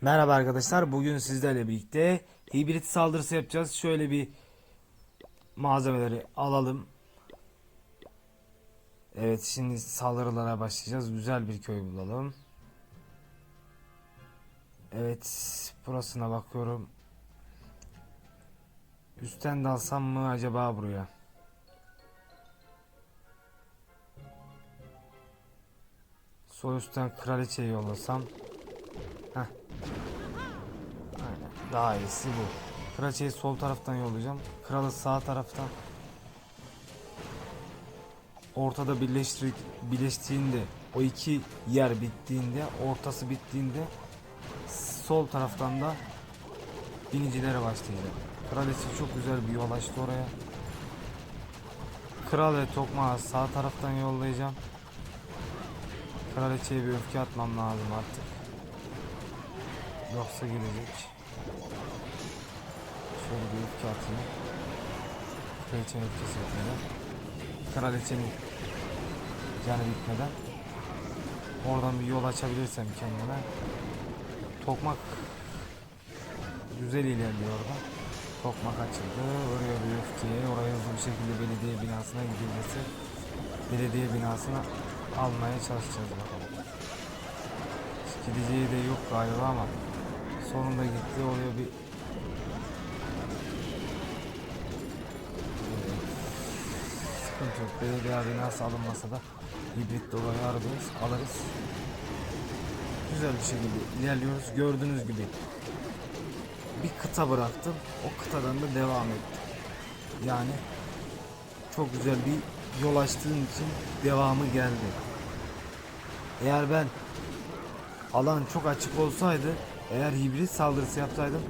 Merhaba arkadaşlar. Bugün sizlerle birlikte hibrit saldırısı yapacağız. Şöyle bir malzemeleri alalım. Evet şimdi saldırılara başlayacağız. Güzel bir köy bulalım. Evet burasına bakıyorum. Üstten dalsam mı acaba buraya? Sol üstten kraliçeyi yollasam. Daha iyisi bu. Kraliçeyi sol taraftan yollayacağım. Kralı sağ taraftan. Ortada birleştir birleştiğinde o iki yer bittiğinde ortası bittiğinde sol taraftan da binicilere başlayacak. Kraliçe çok güzel bir yol açtı oraya. Kral ve tokmağı sağ taraftan yollayacağım. Kraliçeye bir öfke atmam lazım artık. Yoksa gidecek. Şöyle bir öfke atayım. Kraliçenin öfkesi bitmeden. Kraliçenin canı bitmeden. Oradan bir yol açabilirsem kendime. Tokmak güzel ilerliyor orada. Tokmak açıldı. Oraya bir öfkeye, oraya hızlı bir şekilde belediye binasına gidilmesi. Belediye binasına almaya çalışacağız bakalım. Gideceği de yok galiba ama sonunda gitti oraya bir sıkıntı yok. Belediye binası alınmasa da hibrit dolayı ararız, alırız. Güzel bir şekilde ilerliyoruz. Gördüğünüz gibi bir kıta bıraktım. O kıtadan da devam ettim. Yani çok güzel bir yol açtığın için devamı geldi. Eğer ben alan çok açık olsaydı eğer hibrit saldırısı yapsaydım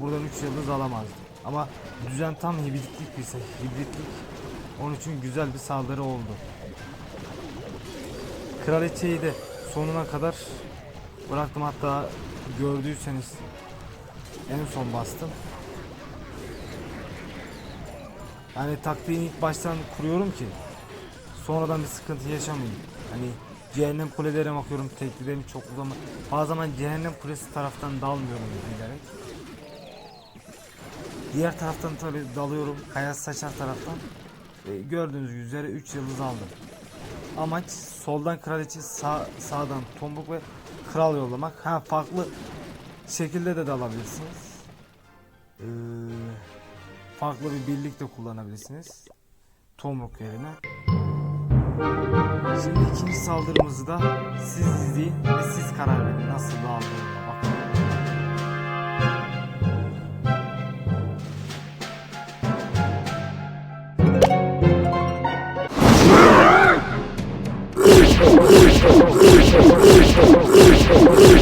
buradan 3 yıldız alamazdım. Ama düzen tam hibritlik bir hibritlik. Onun için güzel bir saldırı oldu. Kraliçeyi de sonuna kadar bıraktım hatta gördüyseniz en son bastım. Yani taktiğini ilk baştan kuruyorum ki sonradan bir sıkıntı yaşamayayım. Hani cehennem kulelere bakıyorum mi çoklu mı? Bazı zaman cehennem kulesi taraftan dalmıyorum bilerek. Diğer taraftan tabi dalıyorum kaya saçar taraftan. E, gördüğünüz üzere 3 yıldız aldım. Amaç soldan kraliçe sağ, sağdan tombuk ve kral yollamak. Ha farklı şekilde de dalabilirsiniz. Ee, farklı bir birlik de kullanabilirsiniz. Tomruk yerine. Şimdi ikinci saldırımızı da siz izleyin ve siz karar verin nasıl dağıldığına Aha!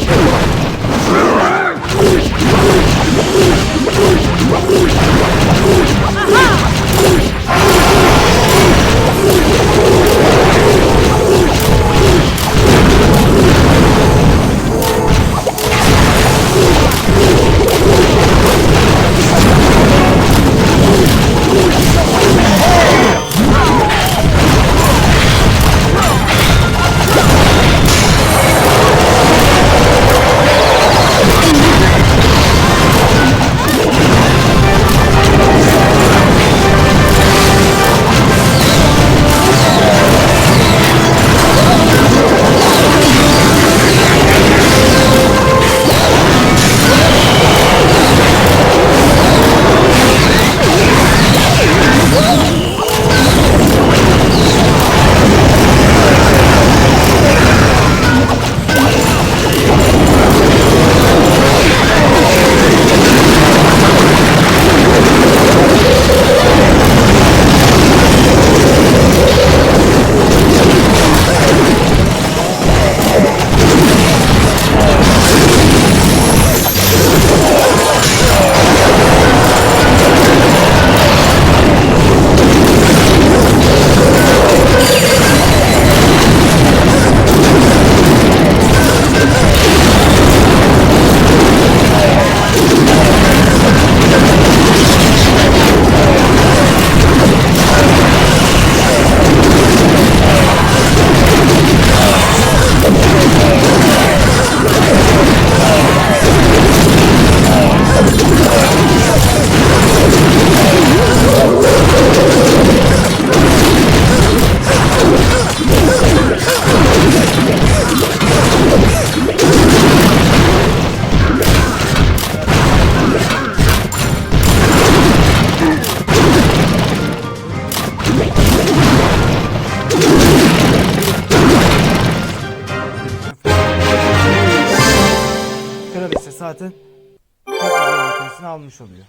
Zaten özelliklerini almış oluyor.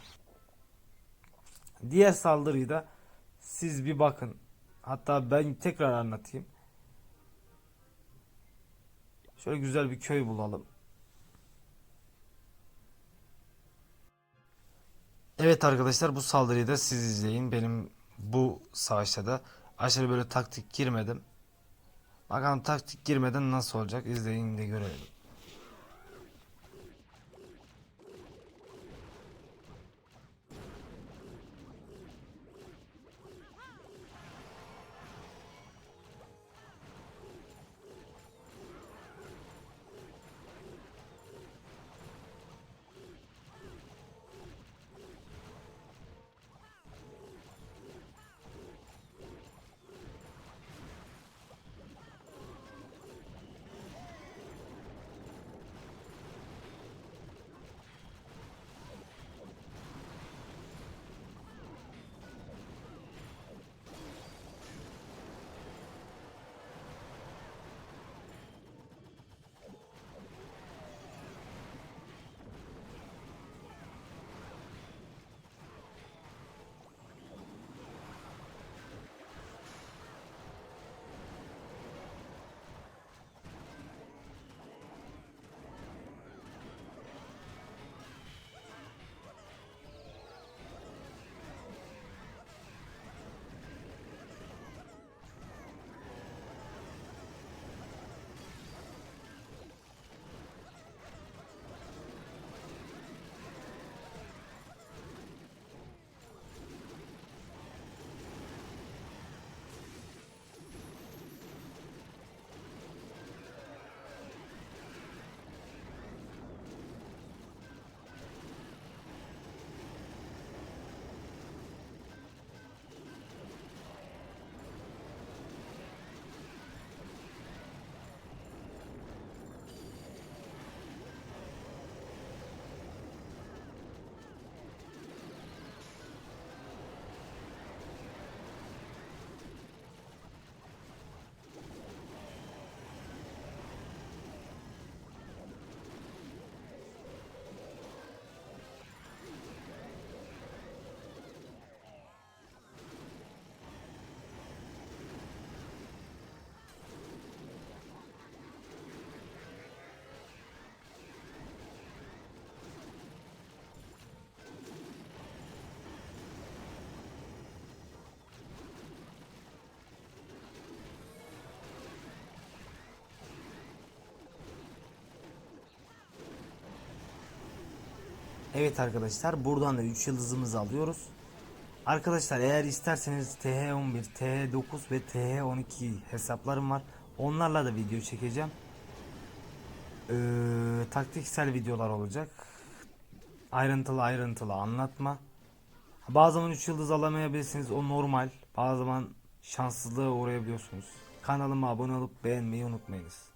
Diğer saldırıyı da siz bir bakın. Hatta ben tekrar anlatayım. Şöyle güzel bir köy bulalım. Evet arkadaşlar bu saldırıyı da siz izleyin. Benim bu savaşta da aşırı böyle taktik girmedim. Bakalım taktik girmeden nasıl olacak izleyin de görelim. Evet arkadaşlar buradan da 3 yıldızımızı alıyoruz. Arkadaşlar eğer isterseniz TH11, TH9 ve TH12 hesaplarım var. Onlarla da video çekeceğim. Ee, taktiksel videolar olacak. Ayrıntılı ayrıntılı anlatma. Bazı zaman 3 yıldız alamayabilirsiniz o normal. Bazı zaman şanssızlığa uğrayabiliyorsunuz. Kanalıma abone olup beğenmeyi unutmayınız.